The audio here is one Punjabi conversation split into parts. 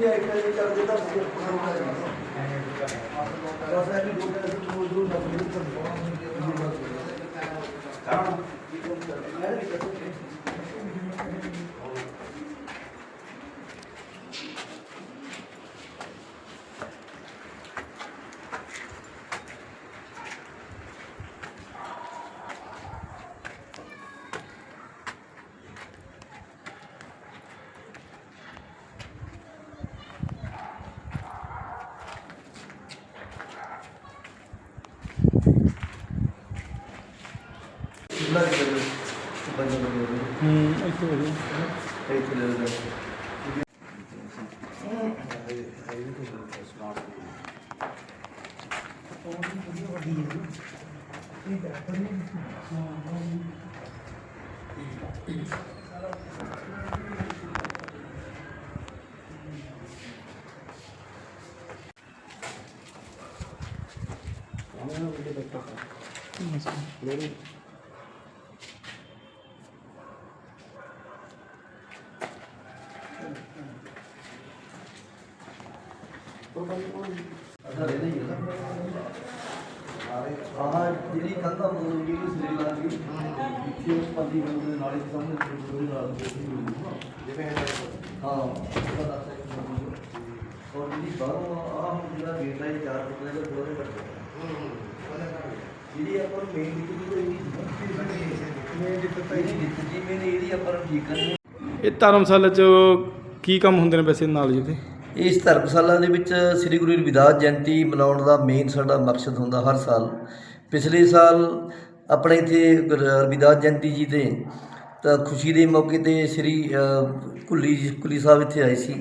ਇੱਕ ਵਾਰੀ ਚੱਲ ਜੇ ਤਾਂ ਵਧੀਆ ਪ੍ਰੋਗਰਾਮ ਹੋ ਜਾਣਾ ਬਸ ਇਹ ਵੀ ਦੋ ਦਿਨ ਤੋਂ ਦੂਰ ਨਾ ਮਿਲ ਨਾ ਕਰੇ ਬੰਦੇ ਨੂੰ ਦੇ ਹੂੰ ਇੱਥੇ ਹੋ ਗਿਆ ਦੇ ਇੱਥੇ ਲੈ ਲੈ ਅਸਾਂ ਰਹਿੰਦੇ ਹੀ ਆ ਆਹ ਜਿਹੜੀ ਕੰਧਾਂ ਮਤਲਬ ਜਿਹੜੀ ਸਿਰੇ ਲਾ ਗਈ ਇੱਥੇ ਉਸ ਪੱਲੀ ਬੰਦ ਦੇ ਨਾਲੇ ਸਾਹਮਣੇ ਕੋਈ ਨਾਲ ਜਿਵੇਂ ਹਾਂ ਔਰ ਜਿਹੜੀ ਬਾਹਰੋਂ ਆਹ ਜਿਹੜਾ ਗੇਟ ਹੈ ਇਹ ਚਾਰ ਫੁੱਟ ਦਾ ਜਿਹੜਾ ਦੋਰੇ ਜਿਹੜੀ ਆਪਾਂ ਨੂੰ ਮੇਨ ਦਿੱਕਤ ਕੋਈ ਨਹੀਂ ਮੇਨ ਦਿੱਕਤ ਨਹੀਂ ਦਿੱਕਤ ਜੀ ਮੇਨ ਇਹਦੀ ਆਪਾਂ ਨੂੰ ਠੀਕ ਕਰਨੀ ਇਹ ਧਰਮਸ਼ਾਲਾ ਚ ਕੀ ਕੰਮ ਹੁੰਦੇ ਨੇ ਵੈਸੇ ਨਾਲ ਜੀ ਤੇ ਇਸ ਧਰਮਸ਼ਾਲਾ ਦੇ ਵਿੱਚ ਸ੍ਰੀ ਗੁਰੂ ਰਵਿਦਾਸ ਜਯੰਤੀ ਮਨਾਉਣ ਦਾ ਮੇਨ ਸਾਡਾ ਮਕਸਦ ਹੁੰਦਾ ਹਰ ਸਾਲ। ਪਿਛਲੇ ਸਾਲ ਆਪਣੇ ਇੱਥੇ ਗੁਰ- ਰਵਿਦਾਸ ਜਯੰਤੀ ਜੀ ਦੇ ਤਾਂ ਖੁਸ਼ੀ ਦੇ ਮੌਕੇ ਤੇ ਸ੍ਰੀ ਅ, ਕੁੱਲੀ ਜੀ ਕੁੱਲੀ ਸਾਹਿਬ ਇੱਥੇ ਆਏ ਸੀ।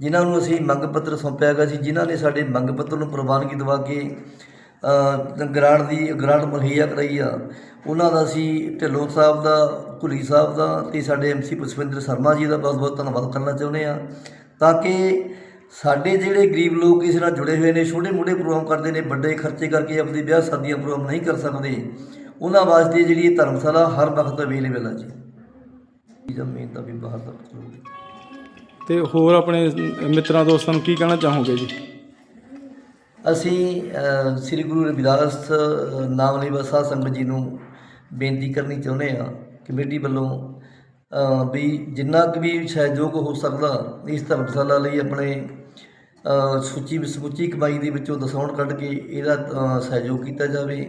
ਜਿਨ੍ਹਾਂ ਨੂੰ ਅਸੀਂ ਮੰਗ ਪੱਤਰ ਸੌਂਪਿਆ ਗਿਆ ਸੀ ਜਿਨ੍ਹਾਂ ਨੇ ਸਾਡੇ ਮੰਗ ਪੱਤਰ ਨੂੰ ਪ੍ਰਵਾਨਗੀ ਦਵਾ ਕੇ ਅ, ਗ੍ਰਾਂਟ ਦੀ ਗ੍ਰਾਂਟ ਮੁਹੱਈਆ ਕਰਾਈ ਆ। ਉਹਨਾਂ ਦਾ ਅਸੀਂ ਢਿੱਲੋਂ ਸਾਹਿਬ ਦਾ ਕੁੱਲੀ ਸਾਹਿਬ ਦਾ ਤੇ ਸਾਡੇ ਐਮਸੀ ਪੁਸ਼ਪਿੰਦਰ ਸ਼ਰਮਾ ਜੀ ਦਾ ਬਹੁਤ ਬਹੁਤ ਧੰਨਵਾਦ ਕਰਨਾ ਚਾਹੁੰਦੇ ਆ ਤਾਂ ਕਿ ਸਾਡੇ ਜਿਹੜੇ ਗਰੀਬ ਲੋਕ ਇਸ ਨਾਲ ਜੁੜੇ ਹੋਏ ਨੇ ਛੋਟੇ ਮੋਟੇ ਪ੍ਰੋਗਰਾਮ ਕਰਦੇ ਨੇ ਵੱਡੇ ਖਰਚੇ ਕਰਕੇ ਆਪਣੀ ਵਿਆਹ ਸ਼ਾਦੀਆਂ ਪ੍ਰੋਗਰਾਮ ਨਹੀਂ ਕਰ ਸਕਦੇ ਉਹਨਾਂ ਵਾਸਤੇ ਜਿਹੜੀ ਇਹ ਧਰਮਸ਼ਾਲਾ ਹਰ ਵਕਤ ਅਵੇਲੇਬਲ ਹੈ ਜੀ। ਜ਼ਮੀਨ ਦਾ ਵੀ ਬਾਹਰ ਦਾ ਤੇ ਹੋਰ ਆਪਣੇ ਮਿੱਤਰਾਂ ਦੋਸਤਾਂ ਨੂੰ ਕੀ ਕਹਿਣਾ ਚਾਹੋਗੇ ਜੀ? ਅਸੀਂ ਸ੍ਰੀ ਗੁਰੂ ਰਵਿਦਾਸ ਅ, ਨਾਮ ਲੇਵਾ ਸਾਧ ਸੰਗਤ ਜੀ ਨੂੰ ਬੇਨਤੀ ਕਰਨੀ ਚਾਹੁੰਦੇ ਆ ਕਮੇਟੀ ਵੱਲੋਂ ਵੀ ਜਿੰਨਾ ਕੁ ਵੀ ਸਹਿਯੋਗ ਹੋ ਸਕਦਾ ਇਸ ਧਰਮਸ਼ਾਲਾ ਲਈ ਆਪਣੇ ਸੁੱਚੀ ਸਮੁੱਚੀ ਕਮਾਈ ਦੇ ਵਿੱਚੋਂ ਦਸਾਉਣ ਕੱਢ ਕੇ ਇਹਦਾ ਸਹਿਯੋਗ ਕੀਤਾ ਜਾਵੇ।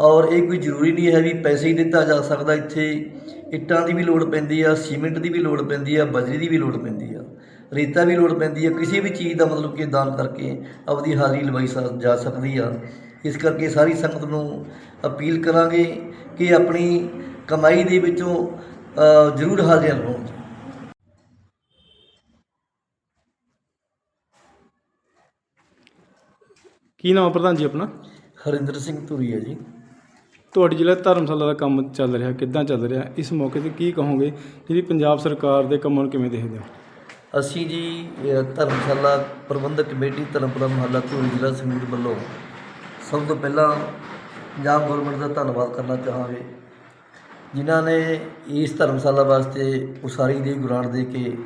ਔਰ ਇਹ ਕੋਈ ਜ਼ਰੂਰੀ ਨਹੀਂ ਹੈ ਵੀ ਪੈਸੇ ਹੀ ਦਿੱਤਾ ਜਾ ਸਕਦਾ, ਇੱਥੇ ਇੱਟਾਂ ਦੀ ਵੀ ਲੋੜ ਪੈਂਦੀ ਆ, ਸੀਮੈਂਟ ਦੀ ਵੀ ਲੋੜ ਪੈਂਦੀ ਆ, ਬਜਰੀ ਦੀ ਵੀ ਲੋੜ ਪੈਂਦੀ ਆ, ਰੇਤਾ ਵੀ ਲੋੜ ਪੈਂਦੀ ਆ, ਕਿਸੇ ਵੀ ਚੀਜ਼ ਦਾ ਮਤਲਬ ਕਿ ਦਾਨ ਕਰਕੇ ਆਪਦੀ ਹਾਜ਼ਰੀ ਲਵਾਈ ਸਕ- ਜਾ ਸਕਦੀ ਆ। ਇਸ ਕਰਕੇ ਸਾਰੀ ਸੰਗਤ ਨੂੰ ਅਪੀਲ ਕਰਾਂਗੇ ਕਿ ਆਪਣੀ ਕਮਾਈ ਦੇ ਵਿੱਚੋਂ ਜ਼ਰੂਰ ਹਾਜ਼ਰੀਆਂ ਲਵਾਉਣ ਕੀ ਨਾਮ ਹੈ ਪ੍ਰਧਾਨ ਜੀ ਆਪਣਾ? ਹਰਿੰਦਰ ਸਿੰਘ ਧੂਰੀ ਹੈ ਜੀ। ਤੁਹਾਡੀ ਜਿਹੜਾ ਧਰਮਸ਼ਾਲਾ ਦਾ ਕੰਮ ਚੱਲ ਰਿਹਾ ਕਿੱਦਾਂ ਚੱਲ ਰਿਹਾ? ਇਸ ਮੌਕੇ ਤੇ ਕੀ ਕਹੋਗੇ? ਜਿਹੜੀ ਪੰਜਾਬ ਸਰਕਾਰ ਦੇ ਕੰਮਾਂ ਨੂੰ ਕਿਵੇਂ ਦੇਖਦੇ ਹੋ? ਅਸੀਂ ਜੀ ਧਰਮਸ਼ਾਲਾ ਪ੍ਰਬੰਧਕ ਕਮੇਟੀ ਧਰਮਪੁਰਾ ਮਹੱਲਾ ਧੂਰੀ ਜ਼ਿਲ੍ਹਾ ਸੰਗਰੂਰ ਵੱਲੋਂ ਸਭ ਤੋਂ ਪਹਿਲਾਂ ਪੰਜਾਬ ਗਵਰਨਮੈਂਟ ਦਾ ਧੰਨਵਾਦ ਕਰਨਾ ਚਾਹਾਂਗੇ ਜਿਨ੍ਹਾਂ ਨੇ ਇਸ ਧਰਮਸ਼ਾਲਾ ਵਾਸਤੇ ਉਸਾਰੀ ਦੀ ਗ੍ਰਾਂਟ ਦੇ ਕੇ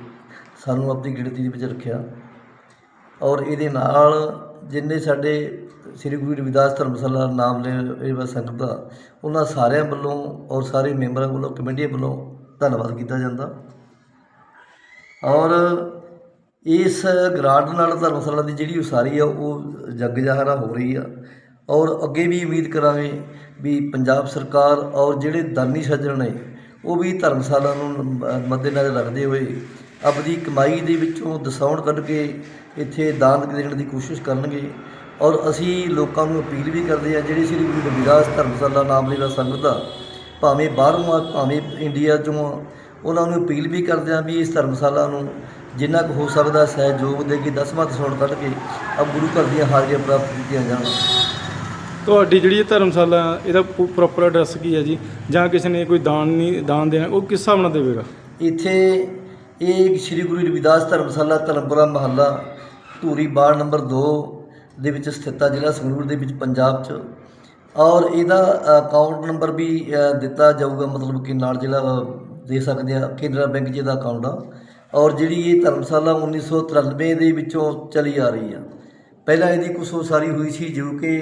ਸਾਨੂੰ ਆਪਣੀ ਗਿਣਤੀ ਦੇ ਵਿੱਚ ਰੱਖਿਆ ਔਰ ਇਹਦੇ ਨਾਲ ਜਿੰਨੇ ਸਾਡੇ ਸ੍ਰੀ ਗੁਰੂ ਰਵਿਦਾਸ ਧਰਮਸ਼ਾਲਾ ਨਾਮ ਲੈ ਸੰਗਤ ਦਾ, ਉਹਨਾਂ ਸਾਰਿਆਂ ਵੱਲੋਂ ਔਰ ਸਾਰੇ ਮੈਂਬਰਾਂ ਵੱਲੋਂ ਕਮੇਟੀ ਵੱਲੋਂ ਧੰਨਵਾਦ ਕੀਤਾ ਜਾਂਦਾ। ਔਰ ਇਸ ਗ੍ਰਾਂਟ ਨਾਲ ਧਰਮਸ਼ਾਲਾ ਦੀ ਜਿਹੜੀ ਉਸਾਰੀ ਆ, ਉਹ ਜੱਗ ਜਾਹਰਾ ਹੋ ਰਹੀ ਆ। ਔਰ ਅੱਗੇ ਵੀ ਉਮੀਦ ਕਰਾਂਗੇ ਵੀ ਪੰਜਾਬ ਸਰਕਾਰ ਔਰ ਜਿਹੜੇ ਦਾਨੀ ਸੱਜਣ ਨੇ, ਉਹ ਵੀ ਧਰਮਸ਼ਾਲਾ ਨੂੰ ਮੱਦੇਨਜ਼ਰ ਰੱਖਦੇ ਹੋਏ ਆਪਣੀ ਕਮਾਈ ਦੇ ਵਿੱਚੋਂ ਦਸਾਉਣ ਕੱਢ ਕੇ ਇੱਥੇ ਦਾਨ ਦੇਣ ਦੀ ਕੋਸ਼ਿਸ਼ ਕਰਨਗੇ ਔਰ ਅਸੀਂ ਲੋਕਾਂ ਨੂੰ ਅਪੀਲ ਵੀ ਕਰਦੇ ਆ ਜਿਹੜੀ ਸ੍ਰੀ ਗੁਰੂ ਰਵਿਦਾਸ ਧਰਮਸ਼ਾਲਾ ਨਾਮ ਲੈਵਾ ਸੰਗਤ ਆ ਭਾਵੇਂ ਬਾਹਰੋਂ ਆ ਭਾਵੇਂ ਇੰਡੀਆ ਚੋਂ ਆ ਉਹਨਾਂ ਨੂੰ ਅਪੀਲ ਵੀ ਕਰਦੇ ਆ ਵੀ ਇਸ ਧਰਮਸ਼ਾਲਾ ਨੂੰ ਜਿੰਨਾ ਕੁ ਹੋ ਸਕਦਾ ਸਹਿਯੋਗ ਦੇ ਕੇ ਦਸਵਾਂ ਦਸਾਉਣ ਕੱਢ ਕੇ ਆ ਗੁਰੂ ਘਰ ਦੀਆਂ ਹਾਜ਼ਰੀਆਂ ਪ੍ਰਾਪਤ ਕੀਤੀਆਂ ਜਾਣ। ਤੁਹਾਡੀ ਜਿਹੜੀ ਇਹ ਧਰਮਸ਼ਾਲਾ ਇਹਦਾ ਪ੍ਰੋਪਰ ਐਡਰੈਸ ਕੀ ਹੈ ਜੀ? ਜਾਂ ਕਿਸੇ ਨੇ ਕੋਈ ਦਾਨ ਨਹੀਂ ਦਾਨ ਦੇਣਾ ਉਹ ਕਿਸ ਹਿਸਾਬ ਨਾਲ ਦੇਵੇਗਾ? ਇੱਥੇ ਇਹ ਸ੍ਰੀ ਗੁਰੂ ਰਵਿਦਾਸ ਧਰਮਸ਼ਾਲਾ ਧਰਮਪੁਰਾ ਮਹੱਲਾ ਧੂਰੀ ਬਾੜ ਨੰਬਰ 2 ਦੇ ਵਿੱਚ ਸਥਿਤ ਆ ਜ਼ਿਲ੍ਹਾ ਸੰਗਰੂਰ ਦੇ ਵਿੱਚ ਪੰਜਾਬ 'ਚ। ਔਰ ਇਹਦਾ ਅਕਾਊਂਟ ਨੰਬਰ ਵੀ ਦਿੱਤਾ ਜਾਊਗਾ, ਮਤਲਬ ਕਿ ਨਾਲ ਜਿਹੜਾ ਦੇ ਸਕਦੇ ਆ, ਕੇਨਰਾ ਬੈਂਕ ਜਿਹਦਾ ਅਕਾਊਂਟ ਆ। ਔਰ ਜਿਹੜੀ ਇਹ ਧਰਮਸ਼ਾਲਾ 1993 ਦੇ ਵਿੱਚੋਂ ਚਲੀ ਆ ਰਹੀ ਆ। ਪਹਿਲਾਂ ਇਹਦੀ ਕੁਛ ਉਸਾਰੀ ਹੋਈ ਸੀ, ਜੋ ਕਿ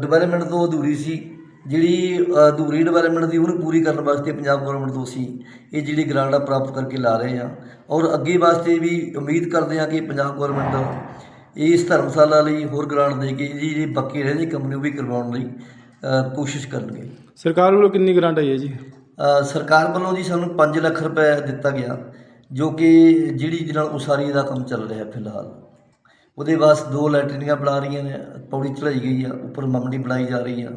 ਡਿਵੈਲਪਮੈਂਟ ਤੋਂ ਅਧੂਰੀ ਸੀ। ਜਿਹੜੀ ਅਧੂਰੀ ਡਿਵੈਲਪਮੈਂਟ ਦੀ ਉਹਨੂੰ ਪੂਰੀ ਕਰਨ ਵਾਸਤੇ ਪੰਜਾਬ ਗਵਰਨਮੈਂਟ ਤੋਂ ਸੀ ਇਹ ਜਿਹੜੀ ਗ੍ਰਾਂਟ ਆ ਪ੍ਰਾਪਤ ਕਰਕੇ ਲਾ ਰਹੇ ਆ ਔਰ ਅੱਗੇ ਵਾਸਤੇ ਵੀ ਉਮੀਦ ਕਰਦੇ ਆ ਕਿ ਪੰਜਾਬ ਗਵਰਨਮੈਂਟ ਇਸ ਧਰਮਸ਼ਾਲਾ ਲਈ ਹੋਰ ਗ੍ਰਾਂਟ ਦੇ ਕੇ ਜਿਹੜੀ ਬਾਕੀ ਰਹਿੰਦੀ ਕੰਮ ਨੇ ਉਹ ਵੀ ਕਰਵਾਉਣ ਲਈ ਕੋਸ਼ਿਸ਼ ਕਰਨਗੇ। ਸਰਕਾਰ ਵੱਲੋਂ ਕਿੰਨੀ ਗ੍ਰਾਂਟ ਆਈ ਹੈ ਜੀ? ਸਰਕਾਰ ਵੱਲੋਂ ਜੀ ਸਾਨੂੰ 5 ਲੱਖ ਰੁਪਏ ਦਿੱਤਾ ਗਿਆ ਜੋ ਕਿ ਜਿਹੜੀ ਜਿਹਦੇ ਨਾਲ ਉਸਾਰੀ ਦਾ ਕੰਮ ਚੱਲ ਰਿਹਾ ਫਿਲਹਾਲ। ਉਹਦੇ ਵਾਸਤੇ ਦੋ ਲੈਟਰੀਆਂ ਬਣਾ ਰਹੀਆਂ ਨੇ ਪੌੜੀ ਚੜਾਈ ਗਈ ਆ ਉੱਪਰ ਮਮੜੀ ਬਣਾਈ ਜਾ ਰਹੀ ਆ।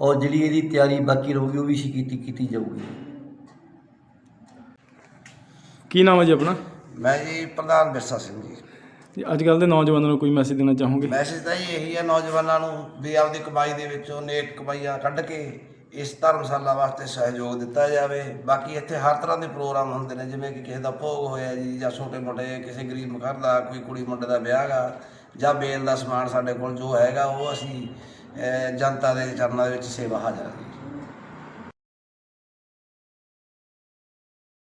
ਔਰ ਜਿਹੜੀ ਇਹਦੀ ਤਿਆਰੀ ਬਾਕੀ ਰਹੂਗੀ ਉਹ ਵੀ ਸੀ ਕੀਤੀ ਕੀਤੀ ਜਾਊਗੀ। ਕੀ ਨਾਮ ਹੈ ਜੀ ਆਪਣਾ? ਮੈਂ ਜੀ ਪ੍ਰਧਾਨ ਬਿਰਸਾ ਸਿੰਘ ਜੀ। ਜੀ ਅੱਜ ਕੱਲ੍ਹ ਦੇ ਨੌਜਵਾਨਾਂ ਨੂੰ ਕੋਈ ਮੈਸੇਜ ਦੇਣਾ ਚਾਹੋਗੇ? ਮੈਸੇਜ ਤਾਂ ਜੀ ਇਹੀ ਹੈ ਨੌਜਵਾਨਾਂ ਨੂੰ ਵੀ ਆਪਦੀ ਕਮਾਈ ਦੇ ਵਿੱਚੋਂ ਨੇਕ ਕਮਾਈਆਂ ਕੱਢ ਕੇ ਇਸ ਧਰਮਸ਼ਾਲਾ ਵਾਸਤੇ ਸਹਿਯੋਗ ਦਿੱਤਾ ਜਾਵੇ। ਬਾਕੀ ਇੱਥੇ ਹਰ ਤਰ੍ਹਾਂ ਦੇ ਪ੍ਰੋਗਰਾਮ ਹੁੰਦੇ ਨੇ ਜਿਵੇਂ ਕਿ ਕਿਸੇ ਦਾ ਭੋਗ ਹੋਇਆ ਜੀ ਜਾਂ ਛੋਟੇ ਮੋਟੇ ਕਿਸੇ ਗਰੀਬ ਘਰ ਦਾ ਕੋਈ ਕੁੜੀ ਮੁੰਡੇ ਦਾ ਵਿਆਹ ਗਾ ਜਾਂ ਬੇਲ ਦਾ ਸਮਾਨ ਸਾਡੇ ਕੋਲ ਜੋ ਹੈਗਾ ਉਹ ਅਸੀਂ ਜਨਤਾ ਦੇ ਚਰਨਾਂ ਦੇ ਵਿੱਚ ਸੇਵਾ ਹਾਜ਼ਰ ਹਾਂ।